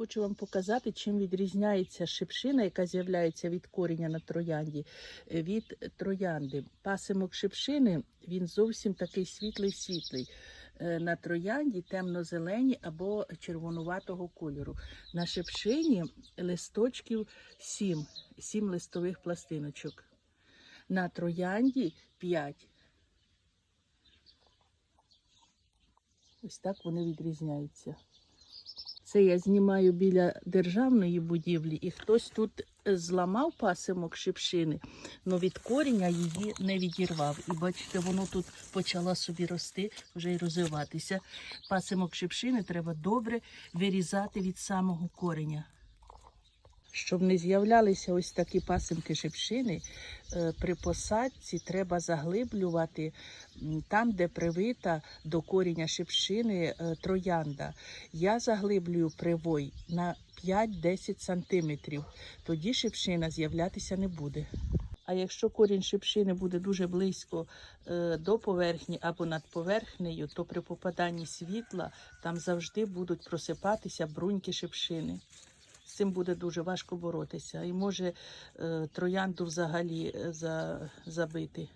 Хочу вам показати, чим відрізняється шипшина, яка з'являється від коріння на троянді, е, від троянди. Пасимок шипшини він зовсім такий світлий-світлий. Е, На троянді темно-зелені або червонуватого кольору. На шипшині листочків сім, сім листових пластиночок. На троянді 5. Ось так вони відрізняються. Це я знімаю біля державної будівлі, і хтось тут зламав пасимок шипшини, але від коріння її не відірвав. І бачите, воно тут почало собі рости, вже й розвиватися. Пасимок шипшини треба добре вирізати від самого кореня. Щоб не з'являлися ось такі пасинки шипшини, е, при посадці треба заглиблювати там, де привита до коріння шипшини е, троянда. Я заглиблюю привой на 5-10 сантиметрів. Тоді шипшина з'являтися не буде. А якщо корінь шипшини буде дуже близько е, до поверхні або над поверхнею, то при попаданні світла там завжди будуть просипатися бруньки шипшини. Цим буде дуже важко боротися і може е, троянду взагалі е, за, забити.